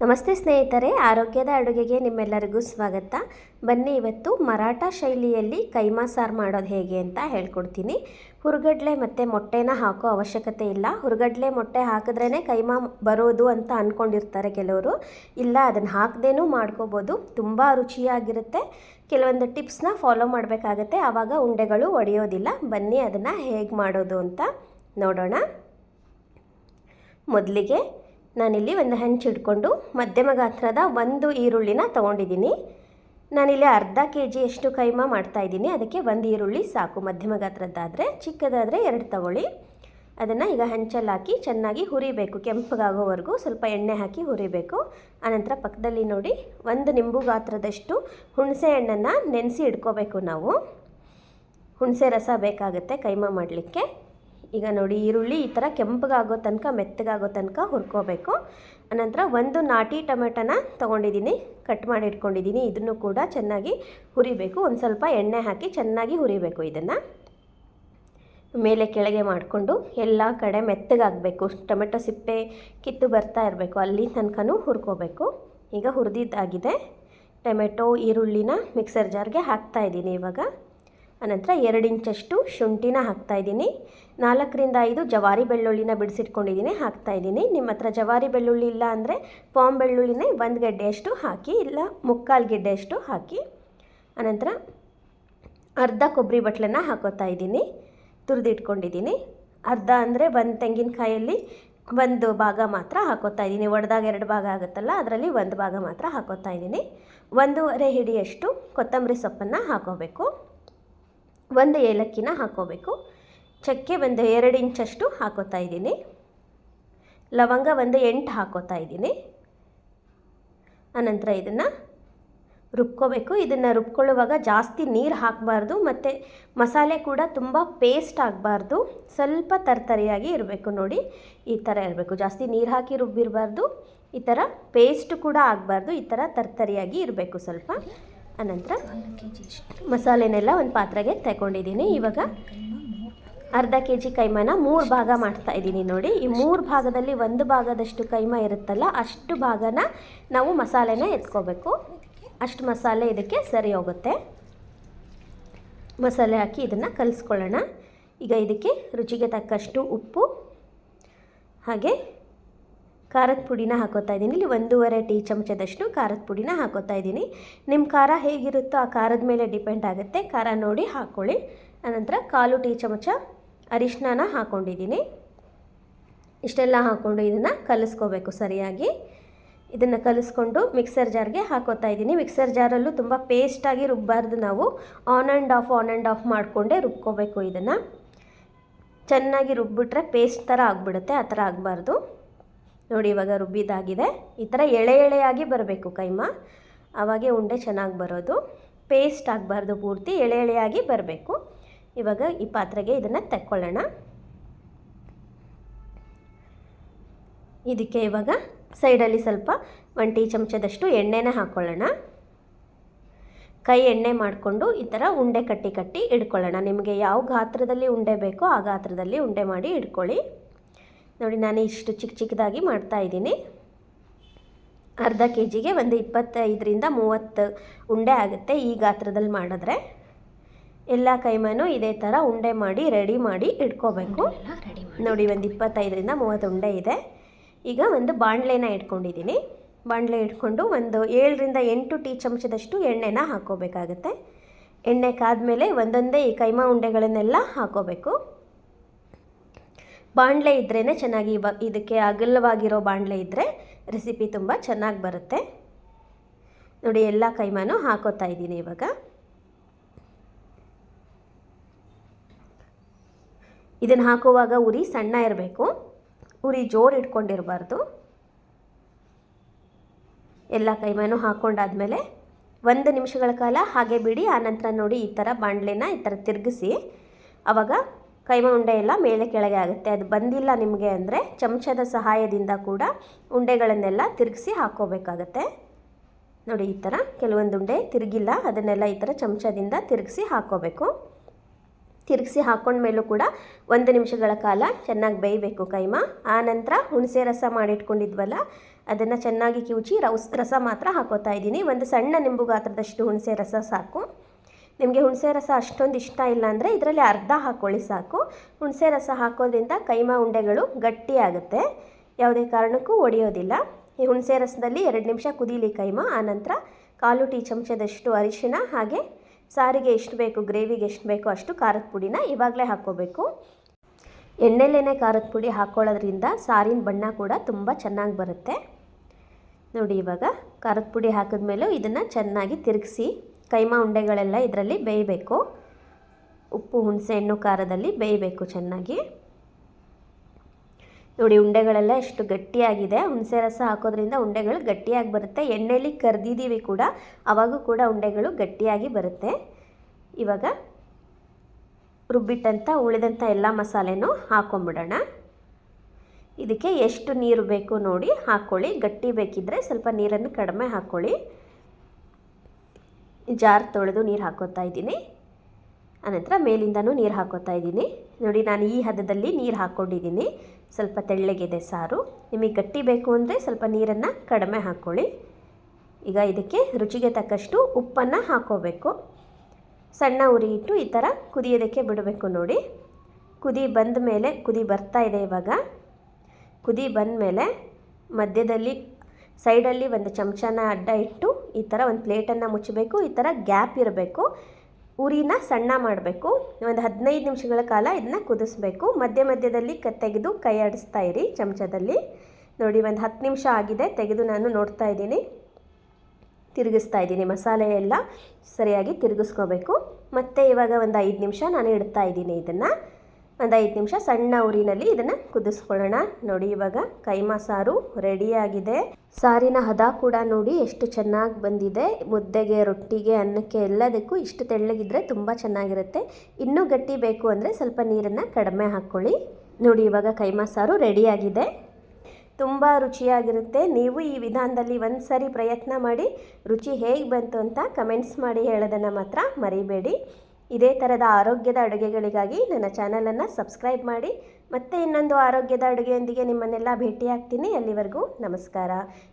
ನಮಸ್ತೆ ಸ್ನೇಹಿತರೆ, ಆರೋಗ್ಯದ ಅಡುಗೆಗೆ ನಿಮ್ಮೆಲ್ಲರಿಗೂ ಸ್ವಾಗತ. ಬನ್ನಿ ಇವತ್ತು ಮರಾಠ ಶೈಲಿಯಲ್ಲಿ ಕೈಮಾ ಸಾರು ಮಾಡೋದು ಹೇಗೆ ಅಂತ ಹೇಳ್ಕೊಡ್ತೀನಿ. ಹುರುಗಡ್ಲೆ ಮತ್ತು ಮೊಟ್ಟೆನ ಹಾಕೋ ಅವಶ್ಯಕತೆ ಇಲ್ಲ. ಹುರುಗಡ್ಲೆ ಮೊಟ್ಟೆ ಹಾಕಿದ್ರೇ ಕೈಮಾ ಬರೋದು ಅಂತ ಅಂದ್ಕೊಂಡಿರ್ತಾರೆ ಕೆಲವರು. ಇಲ್ಲ, ಅದನ್ನು ಹಾಕದೇನೂ ಮಾಡ್ಕೋಬೋದು. ತುಂಬ ರುಚಿಯಾಗಿರುತ್ತೆ. ಕೆಲವೊಂದು ಟಿಪ್ಸ್ನ ಫಾಲೋ ಮಾಡಬೇಕಾಗತ್ತೆ. ಆವಾಗ ಉಂಡೆಗಳು ಒಡೆಯೋದಿಲ್ಲ. ಬನ್ನಿ ಅದನ್ನು ಹೇಗೆ ಮಾಡೋದು ಅಂತ ನೋಡೋಣ. ಮೊದಲಿಗೆ ನಾನಿಲ್ಲಿ ಒಂದು ಹಂಚು ಇಟ್ಕೊಂಡು ಮಧ್ಯಮ ಗಾತ್ರದ ಒಂದು ಈರುಳ್ಳಿನ ತೊಗೊಂಡಿದ್ದೀನಿ. ನಾನಿಲ್ಲಿ ಅರ್ಧ ಕೆ ಜಿಯಷ್ಟು ಕೈಮಾ ಮಾಡ್ತಾಯಿದ್ದೀನಿ ಅದಕ್ಕೆ ಒಂದು ಈರುಳ್ಳಿ ಸಾಕು. ಮಧ್ಯಮ ಗಾತ್ರದ್ದಾದರೆ, ಚಿಕ್ಕದಾದರೆ ಎರಡು ತಗೊಳ್ಳಿ. ಅದನ್ನು ಈಗ ಹಂಚಲ್ಲಿ ಹಾಕಿ ಚೆನ್ನಾಗಿ ಹುರಿಬೇಕು. ಕೆಂಪಗಾಗೋವರೆಗೂ ಸ್ವಲ್ಪ ಎಣ್ಣೆ ಹಾಕಿ ಹುರಿಬೇಕು. ಆನಂತರ ಪಕ್ಕದಲ್ಲಿ ನೋಡಿ, ಒಂದು ನಿಂಬು ಗಾತ್ರದಷ್ಟು ಹುಣಸೆ ಹಣ್ಣನ್ನು ನೆನೆಸಿ ಇಟ್ಕೋಬೇಕು ನಾವು. ಹುಣಸೆ ರಸ ಬೇಕಾಗುತ್ತೆ ಕೈಮಾ ಮಾಡಲಿಕ್ಕೆ. ಈಗ ನೋಡಿ ಈರುಳ್ಳಿ ಈ ಥರ ಕೆಂಪಗಾಗೋ ತನಕ, ಮೆತ್ತಗಾಗೋ ತನಕ ಹುರ್ಕೋಬೇಕು. ಅನಂತರ ಒಂದು ನಾಟಿ ಟೊಮೆಟೊನ ತೊಗೊಂಡಿದ್ದೀನಿ, ಕಟ್ ಮಾಡಿ ಇಟ್ಕೊಂಡಿದ್ದೀನಿ. ಇದನ್ನು ಕೂಡ ಚೆನ್ನಾಗಿ ಹುರಿಬೇಕು. ಒಂದು ಸ್ವಲ್ಪ ಎಣ್ಣೆ ಹಾಕಿ ಚೆನ್ನಾಗಿ ಹುರಿಬೇಕು ಇದನ್ನು. ಮೇಲೆ ಕೆಳಗೆ ಮಾಡಿಕೊಂಡು ಎಲ್ಲ ಕಡೆ ಮೆತ್ತಗಾಗಬೇಕು. ಟೊಮೆಟೊ ಸಿಪ್ಪೆ ಕಿತ್ತು ಬರ್ತಾ ಇರಬೇಕು. ಅಲ್ಲಿ ತನಕನೂ ಹುರ್ಕೋಬೇಕು. ಈಗ ಹುರಿದಿದ್ದಾಗಿದೆ. ಟೊಮೆಟೊ, ಈರುಳ್ಳಿನ ಮಿಕ್ಸರ್ ಜಾರ್ಗೆ ಹಾಕ್ತಾಯಿದ್ದೀನಿ ಇವಾಗ. ಅನಂತರ ಎರಡು ಇಂಚಷ್ಟು ಶುಂಠಿನ ಹಾಕ್ತಾಯಿದ್ದೀನಿ. ನಾಲ್ಕರಿಂದ ಐದು ಜವಾರಿ ಬೆಳ್ಳುಳ್ಳಿನ ಬಿಡಿಸಿಟ್ಕೊಂಡಿದ್ದೀನಿ, ಹಾಕ್ತಾಯಿದ್ದೀನಿ. ನಿಮ್ಮ ಹತ್ರ ಜವಾರಿ ಬೆಳ್ಳುಳ್ಳಿ ಇಲ್ಲ ಅಂದರೆ ಪಾಮ್ ಬೆಳ್ಳುಳ್ಳಿನೇ ಒಂದು ಗೆಡ್ಡೆಯಷ್ಟು ಹಾಕಿ, ಇಲ್ಲ ಮುಕ್ಕಾಲು ಗೆಡ್ಡೆಯಷ್ಟು ಹಾಕಿ, ಅನಂತರ ಅರ್ಧ ಕೊಬ್ಬರಿ ಬಟ್ಲನ್ನ ಹಾಕೋತಾ ಇದ್ದೀನಿ ತುರಿದಿಟ್ಕೊಂಡಿದ್ದೀನಿ. ಅರ್ಧ ಅಂದರೆ ಒಂದು ತೆಂಗಿನಕಾಯಲ್ಲಿ ಒಂದು ಭಾಗ ಮಾತ್ರ ಹಾಕೋತಾ ಇದ್ದೀನಿ ಒಡೆದಾಗ ಎರಡು ಭಾಗ ಆಗುತ್ತಲ್ಲ, ಅದರಲ್ಲಿ ಒಂದು ಭಾಗ ಮಾತ್ರ ಹಾಕೋತಾ ಇದ್ದೀನಿ ಒಂದೂವರೆ ಹಿಡಿಯಷ್ಟು ಕೊತ್ತಂಬರಿ ಸೊಪ್ಪನ್ನು ಹಾಕೋಬೇಕು. ಒಂದು ಏಲಕ್ಕಿನ ಹಾಕೋಬೇಕು. ಚಕ್ಕೆ ಒಂದು ಎರಡು ಇಂಚಷ್ಟು ಹಾಕೋತಾ ಇದ್ದೀನಿ. ಲವಂಗ ಒಂದು ಎಂಟು ಹಾಕೋತಾ ಇದ್ದೀನಿ. ಆನಂತರ ಇದನ್ನು ರುಬ್ಕೋಬೇಕು. ಇದನ್ನು ರುಬ್ಕೊಳ್ಳುವಾಗ ಜಾಸ್ತಿ ನೀರು ಹಾಕಬಾರ್ದು ಮತ್ತು ಮಸಾಲೆ ಕೂಡ ತುಂಬ ಪೇಸ್ಟ್ ಆಗಬಾರ್ದು. ಸ್ವಲ್ಪ ತರ್ತರಿಯಾಗಿ ಇರಬೇಕು ನೋಡಿ. ಈ ಥರ ಇರಬೇಕು. ಜಾಸ್ತಿ ನೀರು ಹಾಕಿ ರುಬ್ಬಿರಬಾರ್ದು. ಈ ಥರ ಪೇಸ್ಟ್ ಕೂಡ ಆಗಬಾರ್ದು. ಈ ಥರ ತರ್ತರಿಯಾಗಿ ಇರಬೇಕು ಸ್ವಲ್ಪ. ಅನಂತರ ಮಸಾಲೆನೆಲ್ಲ ಒಂದು ಪಾತ್ರೆಗೆ ತಗೊಂಡಿದ್ದೀನಿ. ಇವಾಗ ಅರ್ಧ ಕೆ ಜಿ ಕೈಮಾನ ಮೂರು ಭಾಗ ಮಾಡ್ತಾ ಇದ್ದೀನಿ ನೋಡಿ. ಈ ಮೂರು ಭಾಗದಲ್ಲಿ ಒಂದು ಭಾಗದಷ್ಟು ಕೈಮ ಇರುತ್ತಲ್ಲ ಅಷ್ಟು ಭಾಗನ ನಾವು ಮಸಾಲೆನ ಎತ್ಕೋಬೇಕು. ಅಷ್ಟು ಮಸಾಲೆ ಇದಕ್ಕೆ ಸರಿ ಹೋಗುತ್ತೆ. ಮಸಾಲೆ ಹಾಕಿ ಇದನ್ನು ಕಲಿಸ್ಕೊಳ್ಳೋಣ. ಈಗ ಇದಕ್ಕೆ ರುಚಿಗೆ ತಕ್ಕಷ್ಟು ಉಪ್ಪು ಹಾಗೆ ಖಾರದ ಪುಡಿನ ಹಾಕೋತಾ ಇದ್ದೀನಿ. ಇಲ್ಲಿ ಒಂದೂವರೆ ಟೀ ಚಮಚದಷ್ಟು ಖಾರದ ಪುಡಿನ ಹಾಕೋತಾ ಇದ್ದೀನಿ. ನಿಮ್ಮ ಖಾರ ಹೇಗಿರುತ್ತೋ ಆ ಖಾರದ ಮೇಲೆ ಡಿಪೆಂಡ್ ಆಗುತ್ತೆ. ಖಾರ ನೋಡಿ ಹಾಕ್ಕೊಳ್ಳಿ ಆನಂತರ ಕಾಲು ಟೀ ಚಮಚ ಅರಿಶಿನ ಹಾಕ್ಕೊಂಡಿದ್ದೀನಿ ಇಷ್ಟೆಲ್ಲ ಹಾಕ್ಕೊಂಡು ಇದನ್ನು ಕಲಿಸ್ಕೋಬೇಕು ಸರಿಯಾಗಿ. ಇದನ್ನು ಕಲಿಸ್ಕೊಂಡು ಮಿಕ್ಸರ್ ಜಾರ್ಗೆ ಹಾಕೋತಾ ಇದ್ದೀನಿ. ಮಿಕ್ಸರ್ ಜಾರಲ್ಲೂ ತುಂಬ ಪೇಸ್ಟಾಗಿ ರುಬ್ಬಾರ್ದು ನಾವು. On and off, on and off ಮಾಡಿಕೊಂಡೇ ರುಬ್ಕೋಬೇಕು ಇದನ್ನು. ಚೆನ್ನಾಗಿ ರುಬ್ಬಿಟ್ರೆ ಪೇಸ್ಟ್ ಥರ ಆಗಿಬಿಡುತ್ತೆ, ಆ ಥರ ಆಗಬಾರ್ದು. ನೋಡಿ, ಇವಾಗ ರುಬ್ಬಿದಾಗಿದೆ ಈ ಥರ ಎಳೆ ಎಳೆಯಾಗಿ ಬರಬೇಕು ಕೈಮ. ಆವಾಗೆ ಉಂಡೆ ಚೆನ್ನಾಗಿ ಬರೋದು. ಪೇಸ್ಟ್ ಆಗಬಾರ್ದು ಪೂರ್ತಿ, ಎಳೆ ಎಳೆಯಾಗಿ ಬರಬೇಕು. ಇವಾಗ ಈ ಪಾತ್ರೆಗೆ ಇದನ್ನು ತಕ್ಕೊಳ್ಳೋಣ. ಇದಕ್ಕೆ ಇವಾಗ ಸೈಡಲ್ಲಿ ಸ್ವಲ್ಪ ಒಂದು ಟೀ ಚಮಚದಷ್ಟು ಎಣ್ಣೆನ ಹಾಕ್ಕೊಳ್ಳೋಣ ಕೈ ಎಣ್ಣೆ ಮಾಡಿಕೊಂಡು ಈ ಥರ ಉಂಡೆ ಕಟ್ಟಿ ಕಟ್ಟಿ ಇಡ್ಕೊಳ್ಳೋಣ. ನಿಮಗೆ ಯಾವ ಗಾತ್ರದಲ್ಲಿ ಉಂಡೆ ಬೇಕೋ ಆ ಗಾತ್ರದಲ್ಲಿ ಉಂಡೆ ಮಾಡಿ ಇಡ್ಕೊಳ್ಳಿ. ನೋಡಿ ನಾನು ಇಷ್ಟು ಚಿಕ್ಕ ಚಿಕ್ಕದಾಗಿ ಮಾಡ್ತಾ ಇದ್ದೀನಿ. ಅರ್ಧ ಕೆ ಜಿಗೆ ಒಂದು ಇಪ್ಪತ್ತೈದರಿಂದ ಮೂವತ್ತು ಉಂಡೆ ಆಗುತ್ತೆ ಈ ಗಾತ್ರದಲ್ಲಿ ಮಾಡಿದ್ರೆ. ಎಲ್ಲ ಕೈಮಾನು ಇದೇ ಥರ ಉಂಡೆ ಮಾಡಿ ರೆಡಿ ಮಾಡಿ ಇಟ್ಕೋಬೇಕು. ನೋಡಿ ಒಂದು ಇಪ್ಪತ್ತೈದರಿಂದ ಮೂವತ್ತು ಉಂಡೆ ಇದೆ. ಈಗ ಒಂದು ಬಾಣಲೆನ ಇಟ್ಕೊಂಡಿದ್ದೀನಿ. ಬಾಣಲೆ ಇಟ್ಕೊಂಡು ಒಂದು ಏಳರಿಂದ ಎಂಟು ಟೀ ಚಮಚದಷ್ಟು ಎಣ್ಣೆನ ಹಾಕೋಬೇಕಾಗುತ್ತೆ ಎಣ್ಣೆ ಕಾದ ಮೇಲೆ ಒಂದೊಂದೇ ಈ ಕೈಮಾ ಉಂಡೆಗಳನ್ನೆಲ್ಲ ಹಾಕೋಬೇಕು ಬಾಣಲೆ ಇದ್ರೇ ಚೆನ್ನಾಗಿ ಇವಾಗ ಇದಕ್ಕೆ ಅಗಲವಾಗಿರೋ ಬಾಣಲೆ ಇದ್ದರೆ ರೆಸಿಪಿ ತುಂಬ ಚೆನ್ನಾಗಿ ಬರುತ್ತೆ. ನೋಡಿ, ಎಲ್ಲ ಕೈಮಾನು ಹಾಕೋತಾ ಇದ್ದೀನಿ ಇವಾಗ. ಇದನ್ನು ಹಾಕುವಾಗ ಉರಿ ಸಣ್ಣ ಇರಬೇಕು. ಉರಿ ಜೋರು ಇಟ್ಕೊಂಡಿರಬಾರ್ದು. ಎಲ್ಲ ಕೈಮಾನು ಹಾಕ್ಕೊಂಡಾದ್ಮೇಲೆ ಒಂದು ನಿಮಿಷಗಳ ಕಾಲ ಹಾಗೆ ಬಿಡಿ, ಆನಂತರ ನೋಡಿ ಈ ಥರ ಬಾಣಲೆನ ಈ ಥರ ತಿರುಗಿಸಿ ಆವಾಗ ಕೈಮಾ ಉಂಡೆ ಎಲ್ಲ ಮೇಲೆ ಕೆಳಗೆ ಆಗುತ್ತೆ. ಅದು ಬಂದಿಲ್ಲ ನಿಮಗೆ ಅಂದರೆ ಚಮಚದ ಸಹಾಯದಿಂದ ಕೂಡ ಉಂಡೆಗಳನ್ನೆಲ್ಲ ತಿರುಗಿಸಿ ಹಾಕ್ಕೋಬೇಕಾಗತ್ತೆ. ನೋಡಿ ಈ ಥರ ಕೆಲವೊಂದು ಉಂಡೆ ತಿರುಗಿಲ್ಲ, ಅದನ್ನೆಲ್ಲ ಈ ಥರ ಚಮಚದಿಂದ ತಿರುಗಿಸಿ ಹಾಕ್ಕೋಬೇಕು. ತಿರುಗಿಸಿ ಹಾಕೊಂಡ್ಮೇಲೂ ಕೂಡ ಒಂದು ನಿಮಿಷಗಳ ಕಾಲ ಚೆನ್ನಾಗಿ ಬೇಯಬೇಕು ಕೈಮ. ಆನಂತರ ನಂತರ ಹುಣಸೆ ರಸ ಮಾಡಿಟ್ಕೊಂಡಿದ್ವಲ್ಲ, ಅದನ್ನು ಚೆನ್ನಾಗಿ ಕಿವುಚಿ ರೌಸ್ ರಸ ಮಾತ್ರ ಹಾಕೋತಾ ಇದ್ದೀನಿ. ಒಂದು ಸಣ್ಣ ನಿಂಬು ಗಾತ್ರದಷ್ಟು ಹುಣಸೆ ರಸ ಸಾಕು. ನಿಮಗೆ ಹುಣಸೆ ರಸ ಅಷ್ಟೊಂದು ಇಷ್ಟ ಇಲ್ಲ ಅಂದರೆ ಇದರಲ್ಲಿ ಅರ್ಧ ಹಾಕ್ಕೊಳ್ಳಿ ಸಾಕು. ಹುಣಸೆ ರಸ ಹಾಕೋದ್ರಿಂದ ಕೈಮಾ ಉಂಡೆಗಳು ಗಟ್ಟಿಯಾಗುತ್ತೆ ಯಾವುದೇ ಕಾರಣಕ್ಕೂ ಒಡೆಯೋದಿಲ್ಲ. ಈ ಹುಣಸೆ ರಸದಲ್ಲಿ ಎರಡು ನಿಮಿಷ ಕುದೀಲಿ ಕೈಮಾ ಆನಂತರ ಕಾಲು ಟೀ ಚಮಚದಷ್ಟು ಅರಿಶಿಣ ಹಾಗೆ ಸಾರಿಗೆ ಎಷ್ಟು ಬೇಕು, ಗ್ರೇವಿಗೆ ಎಷ್ಟು ಬೇಕೋ ಅಷ್ಟು ಖಾರದ ಪುಡಿನ ಇವಾಗಲೇ ಹಾಕ್ಕೋಬೇಕು. ಎಣ್ಣೆಲೇನೆ ಖಾರದ ಪುಡಿ ಹಾಕ್ಕೊಳ್ಳೋದ್ರಿಂದ ಸಾರಿನ ಬಣ್ಣ ಕೂಡ ತುಂಬ ಚೆನ್ನಾಗಿ ಬರುತ್ತೆ. ನೋಡಿ ಇವಾಗ ಖಾರದ ಪುಡಿ ಹಾಕಿದ್ಮೇಲೂ ಇದನ್ನು ಚೆನ್ನಾಗಿ ತಿರುಗಿಸಿ ಕೈಮಾ ಉಂಡೆಗಳೆಲ್ಲ ಇದರಲ್ಲಿ ಬೇಯಬೇಕು. ಉಪ್ಪು, ಹುಣಸೆ ಹಣ್ಣು ಖಾರದಲ್ಲಿ ಬೇಯಬೇಕು ಚೆನ್ನಾಗಿ. ನೋಡಿ, ಉಂಡೆಗಳೆಲ್ಲ ಎಷ್ಟು ಗಟ್ಟಿಯಾಗಿದೆ. ಹುಣಸೆ ರಸ ಹಾಕೋದ್ರಿಂದ ಉಂಡೆಗಳು ಗಟ್ಟಿಯಾಗಿ ಬರುತ್ತೆ. ಎಣ್ಣೆಲಿ ಕರೆದಿದ್ದೀವಿ ಕೂಡ, ಅವಾಗೂ ಕೂಡ ಉಂಡೆಗಳು ಗಟ್ಟಿಯಾಗಿ ಬರುತ್ತೆ. ಇವಾಗ ರುಬ್ಬಿಟ್ಟಂಥ, ಉಳಿದಂಥ ಎಲ್ಲ ಮಸಾಲೆನೂ ಹಾಕೊಂಬಿಡೋಣ. ಇದಕ್ಕೆ ಎಷ್ಟು ನೀರು ಬೇಕು ನೋಡಿ ಹಾಕ್ಕೊಳ್ಳಿ ಗಟ್ಟಿ ಬೇಕಿದ್ದರೆ ಸ್ವಲ್ಪ ನೀರನ್ನು ಕಡಿಮೆ ಹಾಕ್ಕೊಳ್ಳಿ ಜಾರ್ ತೊಳೆದು ನೀರು ಹಾಕೋತಾ ಇದ್ದೀನಿ. ಆನಂತರ ಮೇಲಿಂದನೂ ನೀರು ಹಾಕೋತಾ ಇದ್ದೀನಿ. ನೋಡಿ, ನಾನು ಈ ಹದದಲ್ಲಿ ನೀರು ಹಾಕ್ಕೊಂಡಿದ್ದೀನಿ ಸ್ವಲ್ಪ ತೆಳ್ಳಗಿದೆ ಸಾರು. ನಿಮಗೆ ಗಟ್ಟಿ ಬೇಕು ಅಂದರೆ ಸ್ವಲ್ಪ ನೀರನ್ನು ಕಡಿಮೆ ಹಾಕ್ಕೊಳ್ಳಿ ಈಗ ಇದಕ್ಕೆ ರುಚಿಗೆ ತಕ್ಕಷ್ಟು ಉಪ್ಪನ್ನು ಹಾಕ್ಕೋಬೇಕು ಸಣ್ಣ ಉರಿ ಇಟ್ಟು ಈ ಥರ ಕುದಿಯೋದಕ್ಕೆ ಬಿಡಬೇಕು ನೋಡಿ. ಕುದಿ ಬಂದ ಮೇಲೆ, ಕುದಿ ಬರ್ತಾ ಇದೆ ಇವಾಗ. ಕುದಿ ಬಂದ ಮೇಲೆ ಮಧ್ಯದಲ್ಲಿ, ಸೈಡಲ್ಲಿ ಒಂದು ಚಮಚನ ಅಡ್ಡ ಇಟ್ಟು ಈ ಥರ ಒಂದು ಪ್ಲೇಟನ್ನು ಮುಚ್ಚಬೇಕು, ಈ ಥರ ಗ್ಯಾಪ್ ಇರಬೇಕು. ಉರಿನ ಸಣ್ಣ ಮಾಡಬೇಕು. ಒಂದು ಹದಿನೈದು ನಿಮಿಷಗಳ ಕಾಲ ಇದನ್ನ ಕುದಿಸ್ಬೇಕು. ಮಧ್ಯ ಮಧ್ಯದಲ್ಲಿ ಕ, ತೆಗೆದು ಕೈ ಆಡಿಸ್ತಾ ಇರಿ ಚಮಚದಲ್ಲಿ. ನೋಡಿ, ಒಂದು ಹತ್ತು ನಿಮಿಷ ಆಗಿದೆ, ತೆಗೆದು ನಾನು ನೋಡ್ತಾ ಇದ್ದೀನಿ. ತಿರುಗಿಸ್ತಾ ಇದ್ದೀನಿ, ಮಸಾಲೆ ಎಲ್ಲ ಸರಿಯಾಗಿ ತಿರುಗಿಸ್ಕೋಬೇಕು. ಮತ್ತು ಇವಾಗ ಒಂದು ಐದು ನಿಮಿಷ ನಾನು ಇಡ್ತಾ ಇದ್ದೀನಿ ಇದನ್ನು. ಒಂದು ಐದು ನಿಮಿಷ ಸಣ್ಣ ಉರಿನಲ್ಲಿ ಇದನ್ನು ಕುದಿಸ್ಕೊಳ್ಳೋಣ. ನೋಡಿ ಇವಾಗ ಕೈಮಾ ಸಾರು ರೆಡಿಯಾಗಿದೆ ಸಾರಿನ ಹದ ಕೂಡ ನೋಡಿ ಎಷ್ಟು ಚೆನ್ನಾಗಿ ಬಂದಿದೆ. ಮುದ್ದೆಗೆ, ರೊಟ್ಟಿಗೆ, ಅನ್ನಕ್ಕೆ ಎಲ್ಲದಕ್ಕೂ ಇಷ್ಟು ತೆಳ್ಳಗಿದ್ರೆ ತುಂಬ ಚೆನ್ನಾಗಿರುತ್ತೆ. ಇನ್ನೂ ಗಟ್ಟಿ ಬೇಕು ಅಂದರೆ ಸ್ವಲ್ಪ ನೀರನ್ನು ಕಡಿಮೆ ಹಾಕ್ಕೊಳ್ಳಿ ನೋಡಿ ಇವಾಗ ಕೈಮಾ ಸಾರು ರೆಡಿಯಾಗಿದೆ ತುಂಬ ರುಚಿಯಾಗಿರುತ್ತೆ. ನೀವು ಈ ವಿಧಾನದಲ್ಲಿ ಒಂದು ಸರಿ ಪ್ರಯತ್ನ ಮಾಡಿ ರುಚಿ ಹೇಗೆ ಬಂತು ಅಂತ ಕಮೆಂಟ್ಸ್ ಮಾಡಿ ಹೇಳೋದನ್ನು ಮಾತ್ರ ಮರಿಬೇಡಿ. ಇದೇ ಥರದ ಆರೋಗ್ಯದ ಅಡುಗೆಗಳಿಗಾಗಿ ನನ್ನ ಚಾನಲನ್ನು ಸಬ್ಸ್ಕ್ರೈಬ್ ಮಾಡಿ ಮತ್ತೆ ಇನ್ನೊಂದು ಆರೋಗ್ಯದ ಅಡುಗೆಯೊಂದಿಗೆ ನಿಮ್ಮನ್ನೆಲ್ಲ ಭೇಟಿಯಾಗ್ತೀನಿ. ಅಲ್ಲಿವರೆಗೂ ನಮಸ್ಕಾರ.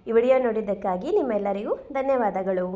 ಈ ವಿಡಿಯೋ ನೋಡಿದ್ದಕ್ಕಾಗಿ ನಿಮ್ಮೆಲ್ಲರಿಗೂ ಧನ್ಯವಾದಗಳು.